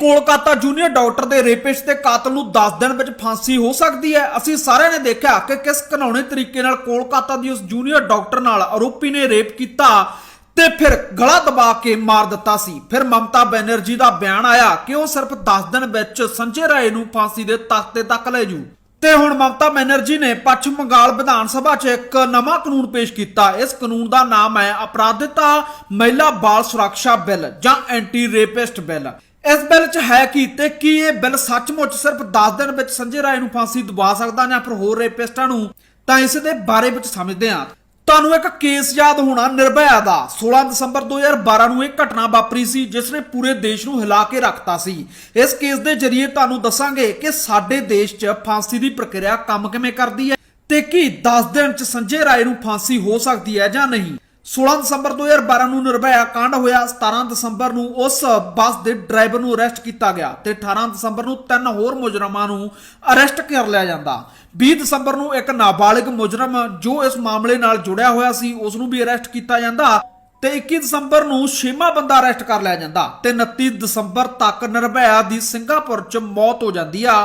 Kolkata junior doctor ਦੇ rapist ਤੇ ਕਾਤਲ ਨੂੰ 10 ਦਿਨ ਵਿੱਚ ਫਾਂਸੀ ਹੋ ਸਕਦੀ ਹੈ। ਅਸੀਂ ਸਾਰਿਆਂ ਨੇ ਦੇਖਿਆ ਕਿ ਕਿਸ ਘਿਨੌਣੇ ਤਰੀਕੇ ਨਾਲ ਕੋਲਕਾਤਾ ਦੀ ਉਸ ਜੂਨੀਅਰ ਡਾਕਟਰ ਨਾਲ ਆਰੋਪੀ ਨੇ ਰੇਪ ਕੀਤਾ ਤੇ ਫਿਰ ਗਲਾ ਦਬਾ ਕੇ ਮਾਰ ਦਿੱਤਾ ਸੀ। ਫਿਰ ਮਮਤਾ ਬੈਨਰਜੀ ਦਾ ਬਿਆਨ ਆਇਆ ਕਿ ਉਹ ਸਿਰਫ 10 ਦਿਨ ਵਿੱਚ ਸੰਜੇ ਰਾਏ ਨੂੰ ਫਾਂਸੀ ਦੇ ਤਖਤੇ ਤੱਕ ਲੈ ਜੂ। ਤੇ ਹੁਣ ਮਮਤਾ ਬੈਨਰਜੀ ਨੇ ਪੱਛਮ ਬੰਗਾਲ ਵਿਧਾਨ ਸਭਾ 'ਚ ਇੱਕ ਨਵਾਂ ਕਾਨੂੰਨ ਪੇਸ਼ ਕੀਤਾ। ਇਸ ਕਾਨੂੰਨ ਦਾ ਨਾਮ ਹੈ ਅਪਰਾਧਿਤਾ ਮਹਿਲਾ ਬਾਲ ਸੁਰੱਖਿਆ ਬਿੱਲ ਜਾਂ ਐਂਟੀ ਰੇਪਿਸਟ ਬਿੱਲ। ਇਸ ਬਿੱਲ 'ਚ ਹੈ ਕੀ ਤੇ ਕੀ ਇਹ ਬਿੱਲ ਸੱਚਮੁੱਚ ਸਿਰਫ 10 ਦਿਨ ਵਿੱਚ ਸੰਜੇ ਰਾਏ ਨੂੰ ਫਾਂਸੀ ਦਵਾ ਸਕਦਾ ਜਾਂ ਫਿਰ ਹੋਰ ਰੇਪਿਸਟਾਂ ਨੂੰ, ਤਾਂ ਇਸ ਦੇ ਬਾਰੇ ਵਿੱਚ ਸਮਝਦੇ ਹਾਂ। ਤੁਹਾਨੂੰ ਇੱਕ ਕੇਸ ਯਾਦ ਹੋਣਾ ਨਿਰਭਇਆ ਦਾ। 16 ਦਸੰਬਰ 2012 ਨੂੰ ਇਹ ਘਟਨਾ ਵਾਪਰੀ ਸੀ, ਜਿਸ ਨੇ ਪੂਰੇ ਦੇਸ਼ ਨੂੰ ਹਿਲਾ ਕੇ ਰੱਖਤਾ ਸੀ। ਇਸ ਕੇਸ ਦੇ ਜ਼ਰੀਏ ਤੁਹਾਨੂੰ ਦੱਸਾਂਗੇ ਕਿ ਸਾਡੇ ਦੇਸ਼ 'ਚ ਫਾਂਸੀ ਦੀ ਪ੍ਰਕਿਰਿਆ ਕੰਮ ਕਿਵੇਂ ਕਰਦੀ ਹੈ ਤੇ ਕੀ 10 ਦਿਨ 'ਚ ਸੰਜੇ ਰਾਏ ਨੂੰ ਫਾਂਸੀ ਹੋ ਸਕਦੀ ਹੈ ਜਾਂ ਨਹੀਂ। 16 ਦਸੰਬਰ 2012 ਨੂੰ ਨਿਰਭਇਆ ਕਾਂਡ ਹੋਇਆ। 17 ਦਸੰਬਰ ਨੂੰ ਉਸ ਬੱਸ ਦੇ ਡਰਾਈਵਰ ਨੂੰ ਅਰੈਸਟ ਕੀਤਾ ਗਿਆ ਤੇ 18 ਦਸੰਬਰ ਨੂੰ ਤਿੰਨ ਹੋਰ ਮੁਜਰਮਾਂ ਨੂੰ ਅਰੈਸਟ ਕਰ ਲਿਆ ਜਾਂਦਾ। 20 ਦਸੰਬਰ ਨੂੰ ਇੱਕ ਨਾਬਾਲਿਗ ਮੁਜਰਮ ਜੋ ਇਸ ਮਾਮਲੇ ਨਾਲ ਜੁੜਿਆ ਹੋਇਆ ਸੀ, ਉਸ ਨੂੰ ਵੀ ਅਰੈਸਟ ਕੀਤਾ ਜਾਂਦਾ ਤੇ 21 ਦਸੰਬਰ ਨੂੰ ਛੇਵਾਂ ਬੰਦਾ ਅਰੈਸਟ ਕਰ ਲਿਆ ਜਾਂਦਾ ਤੇ 29 ਦਸੰਬਰ ਤੱਕ ਨਿਰਭਇਆ ਦੀ ਸਿੰਗਾਪੁਰ 'ਚ ਮੌਤ ਹੋ ਜਾਂਦੀ ਆ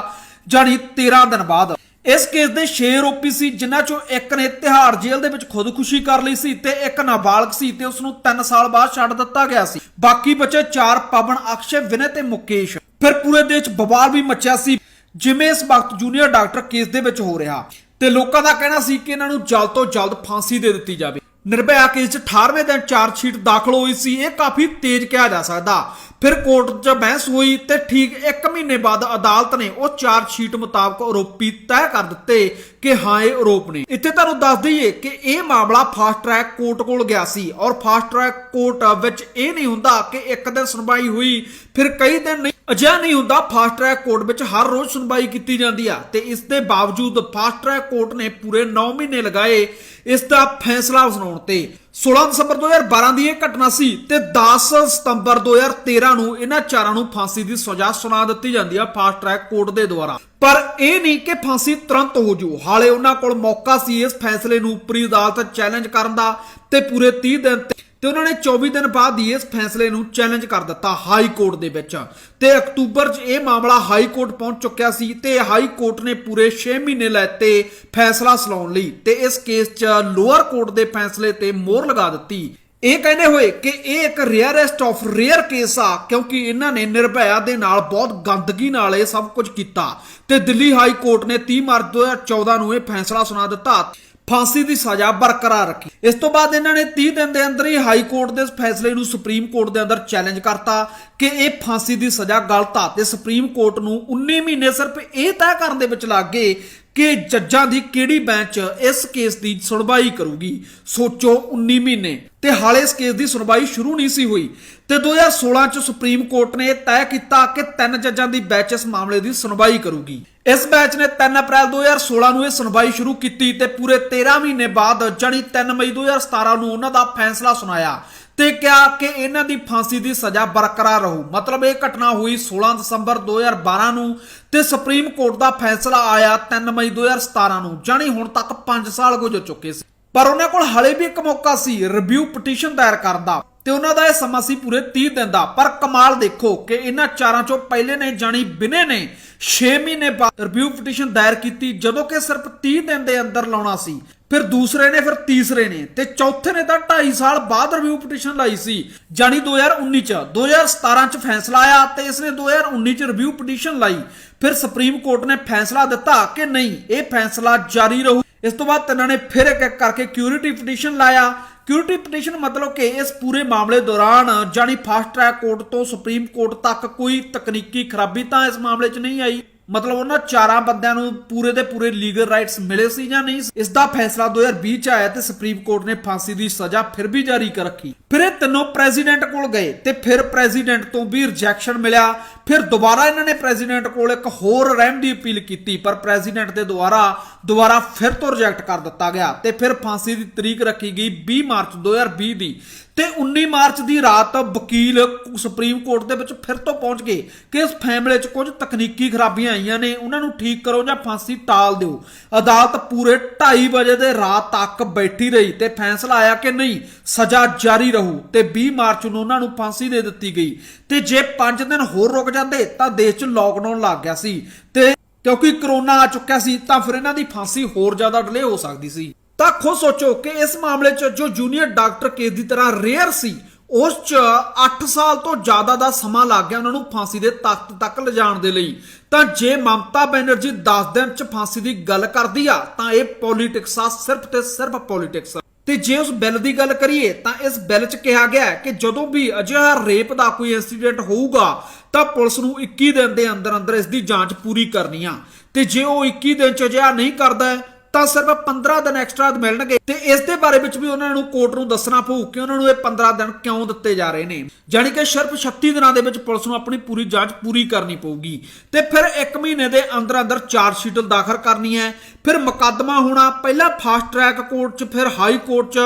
ਜਾਨੀ 13 ਦਿਨ ਬਾਅਦ। ਇਸ ਕੇਸ ਦੇ 6 ਆਰੋਪੀ ਸੀ, ਜਿਨ੍ਹਾਂ ਚੋਂ ਇੱਕ ਨੇ ਤਿਹਾੜ ਜੇਲ੍ਹ ਦੇ ਵਿੱਚ ਖੁਦਕੁਸ਼ੀ ਕਰ ਲਈ ਸੀ ਤੇ ਇੱਕ ਨਾਬਾਲਗ ਸੀ ਤੇ ਉਸ ਨੂੰ 3 ਸਾਲ ਬਾਅਦ ਛੱਡ ਦਿੱਤਾ ਗਿਆ ਸੀ। ਬਾਕੀ ਬਚੇ 4 ਪਵਨ, ਅਕਸ਼ੇ, ਵਿਨੇ ਤੇ ਮੁਕੇਸ਼। ਫਿਰ ਪੂਰੇ ਦੇਸ਼ 'ਚ ਬਵਾਲ ਵੀ ਮਚਿਆ ਸੀ, ਜਿਵੇਂ ਇਸ ਵਕਤ ਜੂਨੀਅਰ ਡਾਕਟਰ ਕੇਸ ਦੇ ਵਿੱਚ ਹੋ ਰਿਹਾ। ਤੇ ਲੋਕਾਂ ਦਾ ਕਹਿਣਾ ਸੀ ਕਿ ਇਹਨਾਂ ਨੂੰ ਜਲਦ ਤੋਂ ਜਲਦ ਫਾਂਸੀ ਦੇ ਦਿੱਤੀ ਜਾਵੇ। ਨਿਰਭਇਆ ਕੇਸ 'ਚ 18ਵੇਂ ਦਿਨ ਚਾਰਜ ਸ਼ੀਟ ਦਾਖਲ ਹੋਈ ਸੀ, ਇਹ ਕਾਫੀ ਤੇਜ਼ ਕਿਹਾ ਜਾ ਸਕਦਾ। ਫਿਰ ਕੋਰਟ 'ਚ ਬਹਿਸ ਹੋਈ ਤੇ ਠੀਕ 1 ਮਹੀਨੇ ਬਾਅਦ ਅਦਾਲਤ ਨੇ ਉਹ ਚਾਰਜ ਸ਼ੀਟ ਮੁਤਾਬਕ ਆਰੋਪੀ ਤੈਅ ਕਰ ਦਿੱਤੇ ਕਿ ਹਾਂ, ਇਹ ਆਰੋਪ ਨੇ। ਇੱਥੇ ਤੁਹਾਨੂੰ ਦੱਸ ਦਈਏ ਕਿ ਇਹ ਮਾਮਲਾ ਫਾਸਟ ਟਰੈਕ ਕੋਰਟ ਕੋਲ ਗਿਆ ਸੀ ਔਰ ਫਾਸਟ ਟਰੈਕ ਕੋਰਟ ਵਿੱਚ ਇਹ ਨਹੀਂ ਹੁੰਦਾ ਕਿ ਇੱਕ ਦਿਨ ਸੁਣਵਾਈ ਹੋਈ, ਫਿਰ ਕਈ ਦਿਨ ਨਹੀਂ ਅਜਿਹਾ ਨਹੀਂ ਹੁੰਦਾ ਫਾਸਟ ਟਰੈਕ ਕੋਰਟ ਵਿੱਚ ਹਰ ਰੋਜ਼ ਸੁਣਵਾਈ ਕੀਤੀ ਜਾਂਦੀ ਆ ਤੇ ਇਸ ਦੇ ਬਾਵਜੂਦ ਫਾਸਟ ਟਰੈਕ ਕੋਰਟ ਨੇ ਪੂਰੇ 9 ਮਹੀਨੇ ਲਗਾਏ ਇਸ ਦਾ ਫੈਸਲਾ ਸੁਣਾਉਣ ਤੇ। 16 ਦਸੰਬਰ 2012 ਦੀ ਇਹ ਘਟਨਾ ਸੀ ਤੇ 10 ਸਤੰਬਰ 2013 ਨੂੰ ਇਹਨਾਂ ਚਾਰਾਂ ਨੂੰ ਫਾਂਸੀ ਦੀ ਸਜ਼ਾ ਸੁਣਾ ਦਿੱਤੀ ਜਾਂਦੀ ਆ ਫਾਸਟ ਟਰੈਕ ਕੋਰਟ ਦੇ ਦੁਆਰਾ। ਪਰ ਇਹ ਨਹੀਂ ਕਿ ਫਾਂਸੀ ਤੁਰੰਤ ਹੋ ਜੂ। ਹਾਲੇ ਉਹਨਾਂ ਕੋਲ ਮੌਕਾ ਸੀ ਇਸ ਫੈਸਲੇ ਨੂੰ ਉੱਪਰੀ ਅਦਾਲਤ ਚੈਲੰਜ ਕਰਨ ਦਾ ਤੇ ਪੂਰੇ 30 ਦਿਨ ਤੇ ਉਹਨਾਂ ਨੇ 24 ਦਿਨ ਬਾਅਦ ਹੀ ਇਸ ਫੈਸਲੇ ਨੂੰ ਚੈਲੰਜ ਕਰ ਦਿੱਤਾ ਹਾਈ ਕੋਰਟ ਦੇ ਵਿੱਚ। ਤੇ ਅਕਤੂਬਰ 'ਚ ਇਹ ਮਾਮਲਾ ਹਾਈ ਕੋਰਟ ਪਹੁੰਚ ਚੁੱਕਿਆ ਸੀ ਤੇ ਹਾਈ ਕੋਰਟ ਨੇ ਪੂਰੇ 6 ਮਹੀਨੇ ਲੈਤੇ ਫੈਸਲਾ ਸੁਣਾਉਣ ਲਈ ਤੇ ਇਸ ਕੇਸ 'ਚ ਲੋਅਰ ਕੋਰਟ ਦੇ ਫੈਸਲੇ ਤੇ ਮੋਹਰ ਲਗਾ ਦਿੱਤੀ। ਇਹ ਕਹਿੰਦੇ ਹੋਏ ਕਿ ਇਹ ਇੱਕ ਰੇਅਰੈਸਟ ਆਫ ਰੇਅਰ ਕੇਸ ਆ ਕਿਉਂਕਿ ਇਹਨਾਂ ਨੇ ਨਿਰਭਇਆ ਦੇ ਨਾਲ ਬਹੁਤ ਗੰਦਗੀ ਨਾਲ ਇਹ ਸਭ ਕੁਝ ਕੀਤਾ। ਤੇ ਦਿੱਲੀ ਹਾਈ ਕੋਰਟ ਨੇ 30 ਮਾਰਚ 2014 ਨੂੰ ਇਹ ਫੈਸਲਾ ਸੁਣਾ ਦਿੱਤਾ। ਫਾਂਸੀ ਦੀ ਸਜ਼ਾ ਬਰਕਰਾਰ ਰੱਖੀ। ਇਸ ਤੋਂ ਬਾਅਦ ਇਹਨਾਂ ਨੇ 30 ਦਿਨ ਦੇ ਅੰਦਰ ਹੀ ਹਾਈ ਕੋਰਟ ਦੇ ਫੈਸਲੇ ਨੂੰ ਸੁਪਰੀਮ ਕੋਰਟ ਦੇ ਅੰਦਰ ਚੈਲੰਜ ਕਰਤਾ ਕਿ ਇਹ ਫਾਂਸੀ ਦੀ ਸਜ਼ਾ ਗਲਤ ਆ ਤੇ ਸੁਪਰੀਮ ਕੋਰਟ ਨੂੰ 19 ਮਹੀਨੇ ਸਿਰਫ ਇਹ ਤੈਅ ਕਰਨ ਦੇ ਵਿੱਚ ਲੱਗ ਗਏ ਕਿ ਜੱਜਾਂ ਦੀ ਕਿਹੜੀ ਬੈਂਚ ਇਸ ਕੇਸ ਦੀ ਸੁਣਵਾਈ ਕਰੂਗੀ? ਸੋਚੋ 19 ਮਹੀਨੇ। ਤੇ ਹਾਲੇ ਇਸ ਕੇਸ ਦੀ ਸੁਣਵਾਈ ਸ਼ੁਰੂ ਨਹੀਂ ਸੀ ਹੋਈ। ਤੇ 2016 ਚ ਸੁਪਰੀਮ ਕੋਰਟ ਨੇ ਇਹ ਤੈਅ ਕੀਤਾ ਕਿ ਤਿੰਨ ਜੱਜਾਂ ਦੀ ਬੈਂਚ ਇਸ ਮਾਮਲੇ ਦੀ ਸੁਣਵਾਈ ਕਰੂਗੀ। ਇਸ ਬੈਂਚ ਨੇ 3 ਅਪ੍ਰੈਲ 2016 ਨੂੰ ਇਹ ਸੁਣਵਾਈ ਸ਼ੁਰੂ ਕੀਤੀ ਤੇ ਪੂਰੇ 13 ਮਹੀਨੇ ਬਾਅਦ ਜਾਨੀ 3 ਮਈ 2017 ਨੂੰ ਉਹਨਾਂ ਦਾ ਫੈਸਲਾ ਸੁਣਾਇਆ। ਤੇ ਕਿਹਾ ਕਿ ਇਹਨਾਂ ਦੀ ਫਾਂਸੀ ਦੀ ਸਜ਼ਾ ਬਰਕਰਾਰ ਰਹੂ। ਮਤਲਬ ਇਹ ਘਟਨਾ ਹੋਈ 16 ਦਸੰਬਰ 2012 ਨੂੰ ਤੇ ਸੁਪਰੀਮ ਕੋਰਟ ਦਾ ਫੈਸਲਾ ਆਇਆ 3 ਮਈ 2017 ਨੂੰ ਜਾਨੀ ਹੁਣ ਤੱਕ 5 ਸਾਲ ਗੁਜ਼ਰ ਚੁੱਕੇ ਸੀ। ਪਰ ਉਹਨਾਂ ਕੋਲ ਹਲੇ ਵੀ ਇੱਕ ਮੌਕਾ ਸੀ ਰਿਵਿਊ ਪਟੀਸ਼ਨ ਦਾਇਰ ਕਰਨ ਦਾ। ਤੇ ਉਹਨਾਂ ਦਾ ਇਹ ਸਮਾਂ ਸੀ ਪੂਰੇ 30 ਦਿਨ ਦਾ। ਪਰ ਕਮਾਲ ਦੇਖੋ ਕਿ ਇਹਨਾਂ ਚਾਰਾਂ ਚੋਂ ਪਹਿਲੇ ਨੇ ਜਾਣੀ ਬਿਨੇ ਨੇ 6 ਮਹੀਨੇ ਬਾਅਦ ਰਿਵਿਊ ਪਟੀਸ਼ਨ ਦਾਇਰ ਕੀਤੀ, ਜਦੋਂ ਕਿ ਸਿਰਫ 30 ਦਿਨ ਦੇ ਅੰਦਰ ਲਾਉਣਾ ਸੀ। ਫਿਰ ਦੂਸਰੇ ਨੇ, ਫਿਰ ਤੀਸਰੇ ਨੇ ਤੇ ਚੌਥੇ ਨੇ ਤਾਂ 2.5 ਸਾਲ ਬਾਅਦ ਰਿਵਿਊ ਪਟੀਸ਼ਨ ਲਾਈ ਸੀ ਜਾਨੀ 2019 ਚ। 2017 ਚ ਫੈਸਲਾ ਆਇਆ ਤੇ ਇਸ ਇਸਨੇ 2019 ਚ ਰਿਵਿਊ ਪਟੀਸ਼ਨ ਲਾਈ। ਫਿਰ ਸੁਪਰੀਮ ਕੋਰਟ ਨੇ ਫੈਸਲਾ ਦਿੱਤਾ ਕਿ ਨਹੀਂ, ਇਹ ਫੈਸਲਾ ਜਾਰੀ ਰਹੂ। ਇਸ ਤੋਂ ਬਾਅਦ ਤਿੰਨਾਂ ਨੇ ਫਿਰ ਇੱਕ ਇੱਕ ਕਰਕੇ ਕਿਊਰਿਟੀ ਪਟੀਸ਼ਨ ਲਾਇਆ। ਕਿਊਰਿਟੀ ਪਟੀਸ਼ਨ ਮਤਲਬ ਕਿ ਇਸ ਪੂਰੇ ਮਾਮਲੇ ਦੌਰਾਨ ਜਾਨੀ ਫਾਸਟ ਟਰੈਕ ਕੋਰਟ ਤੋਂ ਸੁਪਰੀਮ ਕੋਰਟ ਤੱਕ ਕੋਈ ਤਕਨੀਕੀ ਖਰਾਬੀ ਤਾਂ ਇਸ ਮਾਮਲੇ 'ਚ ਨਹੀਂ ਆਈ। ਮਤਲਬ ਉਹਨਾਂ ਚਾਰਾਂ ਬੰਦਿਆਂ ਨੂੰ ਪੂਰੇ ਦੇ ਪੂਰੇ ਲੀਗਲ ਰਾਈਟਸ ਮਿਲੇ ਸੀ ਜਾਂ ਨਹੀਂ? ਇਸ ਦਾ ਫੈਸਲਾ 2020 ਚ ਆਇਆ ਤੇ ਸੁਪਰੀਮ ਕੋਰਟ ਨੇ ਫਾਂਸੀ ਦੀ ਸਜ਼ਾ ਫਿਰ ਵੀ ਜਾਰੀ ਕਰ ਰੱਖੀ। ਫਿਰ ਇਹ ਤਿੰਨੋਂ ਪ੍ਰੈਜ਼ੀਡੈਂਟ ਕੋਲ ਗਏ ਤੇ ਫਿਰ ਪ੍ਰੈਜ਼ੀਡੈਂਟ ਤੋਂ ਵੀ ਰਿਜੈਕਸ਼ਨ ਮਿਲਿਆ। ਫਿਰ ਦੁਬਾਰਾ ਇਹਨਾਂ ਨੇ ਪ੍ਰੈਜ਼ੀਡੈਂਟ ਕੋਲ ਇੱਕ ਹੋਰ ਰਹਿਮ ਦੀ ਅਪੀਲ ਕੀਤੀ, ਪਰ ਪ੍ਰੈਜ਼ੀਡੈਂਟ ਦੇ ਦੁਆਰਾ, ਦੁਬਾਰਾ ਫਿਰ ਤੋਂ ਰਿਜੈਕਟ ਕਰ ਦਿੱਤਾ ਗਿਆ ਤੇ ਫਿਰ ਫਾਂਸੀ ਦੀ ਤਰੀਕ ਰੱਖੀ ਗਈ 20 ਮਾਰਚ 2020 ਦੀ ਤੇ 19 ਮਾਰਚ ਦੀ ਰਾਤ ਵਕੀਲ ਸੁਪਰੀਮ ਕੋਰਟ ਦੇ ਵਿੱਚ ਫਿਰ ਤੋਂ ਪਹੁੰਚ ਗਏ ਕਿ ਇਸ ਫੈਮਲੇ 'ਚ ਕੁਝ ਤਕਨੀਕੀ ਖਰਾਬੀਆਂ ਆਈਆਂ ਨੇ, ਉਹਨਾਂ ਨੂੰ ਠੀਕ ਕਰੋ ਜਾਂ ਫਾਂਸੀ ਟਾਲ ਦਿਓ। ਅਦਾਲਤ ਪੂਰੇ 2:30 ਵਜੇ ਦੇ ਰਾਤ ਤੱਕ ਬੈਠੀ ਰਹੀ ਤੇ ਫੈਸਲਾ ਆਇਆ ਕਿ ਨਹੀਂ, ਸਜ਼ਾ ਜਾਰੀ ਰਹੂ ਤੇ 20 ਮਾਰਚ ਨੂੰ ਉਹਨਾਂ ਨੂੰ ਫਾਂਸੀ ਦੇ ਦਿੱਤੀ ਗਈ ਤੇ ਜੇ 5 ਦਿਨ ਹੋਰ ਰੁਕ ਜਾਂਦੇ, ਤਾਂ ਦੇਸ਼ 'ਚ ਲੋਕਡਾਊਨ ਲੱਗ ਗਿਆ ਸੀ। ਤੇ ਕਿਉਂਕਿ ਕਰੋਨਾ ਆ ਚੁੱਕਿਆ ਸੀ, ਤਾਂ ਫਿਰ ਇਹਨਾਂ ਦੀ ਫਾਂਸੀ ਹੋਰ ਜ਼ਿਆਦਾ ਡਿਲੇ ਹੋ ਸਕਦੀ ਸੀ। ਤਾਂ ਖੁਦ ਸੋਚੋ ਕਿ ਇਸ ਮਾਮਲੇ 'ਚ ਜੋ ਜੂਨੀਅਰ ਡਾਕਟਰ ਕੇਸ ਦੀ ਤਰ੍ਹਾਂ ਰੇਅਰ ਸੀ, ਉਸ 'ਚ 8 ਸਾਲ ਤੋਂ ਜ਼ਿਆਦਾ ਦਾ ਸਮਾਂ ਲੱਗ ਗਿਆ ਉਹਨਾਂ ਨੂੰ ਫਾਂਸੀ ਦੇ ਤਖਤ ਤੱਕ ਲਿਜਾਣ ਦੇ ਲਈ। ਤਾਂ ਜੇ ਮਮਤਾ ਬੈਨਰਜੀ 10 ਦਿਨ 'ਚ ਫਾਂਸੀ ਦੀ ਗੱਲ ਕਰਦੀ ਆ, ਤਾਂ ਇਹ ਪੋਲਿਟਿਕਸ ਆ, ਸਿਰਫ ਤੇ ਸਿਰਫ ਪੋਲਿਟਿਕਸ ਤੇ ਜੇ ਉਸ ਬਿੱਲ ਦੀ ਗੱਲ ਕਰੀਏ, ਤਾਂ ਇਸ ਬਿੱਲ 'ਚ ਕਿਹਾ ਗਿਆ ਕਿ ਜਦੋਂ ਵੀ ਅਜਿਹਾ ਰੇਪ ਦਾ ਕੋਈ ਇਨਸੀਡੈਂਟ ਹੋਊਗਾ ਤਾਂ ਪੁਲਿਸ ਨੂੰ 21 ਦਿਨ ਦੇ ਅੰਦਰ ਅੰਦਰ ਇਸ ਦੀ ਜਾਂਚ ਪੂਰੀ ਕਰਨੀ ਆ। ਤੇ ਜੇ ਉਹ 21 ਦਿਨ 'ਚ ਅਜਿਹਾ ਨਹੀਂ ਕਰਦਾ ਹੈ, ਤਾਂ ਸਿਰਫ 15 ਦਿਨ ਐਕਸਟਰਾ ਮਿਲਣਗੇ। ਤੇ ਇਸ ਦੇ ਬਾਰੇ ਵਿੱਚ ਵੀ ਉਹਨਾਂ ਨੂੰ ਕੋਰਟ ਨੂੰ ਦੱਸਣਾ ਪਊ ਕਿ ਉਹਨਾਂ ਨੂੰ ਇਹ 15 ਦਿਨ ਕਿਉਂ ਦਿੱਤੇ ਜਾ ਰਹੇ ਨੇ। ਜਾਣੀ ਕਿ ਸਿਰਫ 36 ਦਿਨਾਂ ਦੇ ਵਿੱਚ ਪੁਲਿਸ ਨੂੰ ਆਪਣੀ ਪੂਰੀ ਜਾਂਚ ਪੂਰੀ ਕਰਨੀ ਪਊਗੀ। ਤੇ ਫਿਰ 1 ਮਹੀਨੇ ਦੇ ਅੰਦਰ ਅੰਦਰ ਚਾਰਜ ਸ਼ੀਟ ਦਾਖਲ ਕਰਨੀ ਹੈ। ਫਿਰ ਮੁਕੱਦਮਾ ਹੋਣਾ ਪਹਿਲਾਂ ਫਾਸਟ ਟਰੈਕ ਕੋਰਟ 'ਚ ਫਿਰ ਹਾਈ ਕੋਰਟ 'ਚ।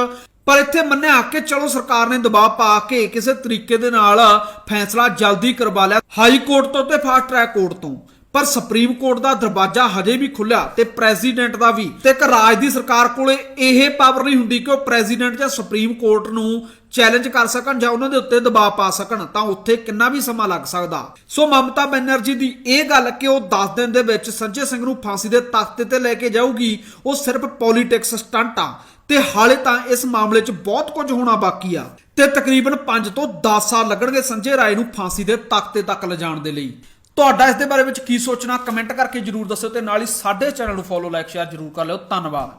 ਪਰ ਇੱਥੇ ਮੰਨਿਆ ਕਿ ਚਲੋ ਸਰਕਾਰ ਨੇ ਦਬਾਅ ਪਾ ਕੇ ਕਿਸੇ ਤਰੀਕੇ ਦੇ ਨਾਲ ਫੈਸਲਾ ਜਲਦੀ ਕਰਵਾ ਲਿਆ। ਹਾਈ ਕੋਰਟ ਤੋਂ ਤੇ ਫਾਸਟ ਟਰੈਕ ਕੋਰਟ ਤੋਂ। ਪਰ ਸੁਪਰੀਮ ਕੋਰਟ ਦਾ ਦਰਵਾਜ਼ਾ ਹਜੇ ਵੀ ਖੁੱਲਿਆ ਤੇ ਪ੍ਰੈਜ਼ੀਡੈਂਟ ਦਾ ਵੀ। ਤੇ ਇੱਕ ਰਾਜ ਦੀ ਸਰਕਾਰ ਕੋਲੇ ਇਹ ਪਾਵਰ ਨਹੀਂ ਹੁੰਦੀ ਕਿ ਉਹ ਪ੍ਰੈਜ਼ੀਡੈਂਟ ਜਾਂ ਸੁਪਰੀਮ ਕੋਰਟ ਨੂੰ ਚੈਲੰਜ ਕਰ ਸਕਣ ਜਾਂ ਉਹਨਾਂ ਦੇ ਉੱਤੇ ਦਬਾਅ ਪਾ ਸਕਣ, ਤਾਂ ਉੱਥੇ ਕਿੰਨਾ ਵੀ ਸਮਾਂ ਲੱਗ ਸਕਦਾ। ਸੋ ਮਮਤਾ ਬੈਨਰਜੀ ਦੀ ਇਹ ਗੱਲ ਕਿ ਉਹ 10 ਦਿਨ ਦੇ ਵਿੱਚ ਸੰਜੇ ਸਿੰਘ ਨੂੰ ਫਾਂਸੀ ਦੇ ਤਖਤੇ ਤੇ ਲੈ ਕੇ ਜਾਊਗੀ, ਉਹ ਸਿਰਫ ਪੋਲਿਟਿਕਸ ਸਟੰਟ ਆ। ਤੇ ਹਾਲੇ ਤਾਂ ਇਸ ਮਾਮਲੇ 'ਚ ਬਹੁਤ ਕੁਝ ਹੋਣਾ ਬਾਕੀ ਆ। ਤੇ ਤਕਰੀਬਨ 5 ਤੋਂ 10 ਸਾਲ ਲੱਗਣਗੇ ਸੰਜੇ ਰਾਏ ਨੂੰ ਫਾਂਸੀ ਦੇ ਤਖਤੇ ਤੱਕ ਲਿਜਾਣ ਦੇ ਲਈ। ਤੁਹਾਡਾ ਇਸ ਦੇ ਬਾਰੇ ਵਿੱਚ ਕੀ ਸੋਚਣਾ? ਕਮੈਂਟ ਕਰਕੇ ਜਰੂਰ ਦੱਸਿਓ ਤੇ ਨਾਲ ਹੀ ਸਾਡੇ ਚੈਨਲ ਨੂੰ ਫੋਲੋ ਲਾਈਕ ਸ਼ੇਅਰ ਜਰੂਰ ਕਰ ਲਿਓ। ਧੰਨਵਾਦ।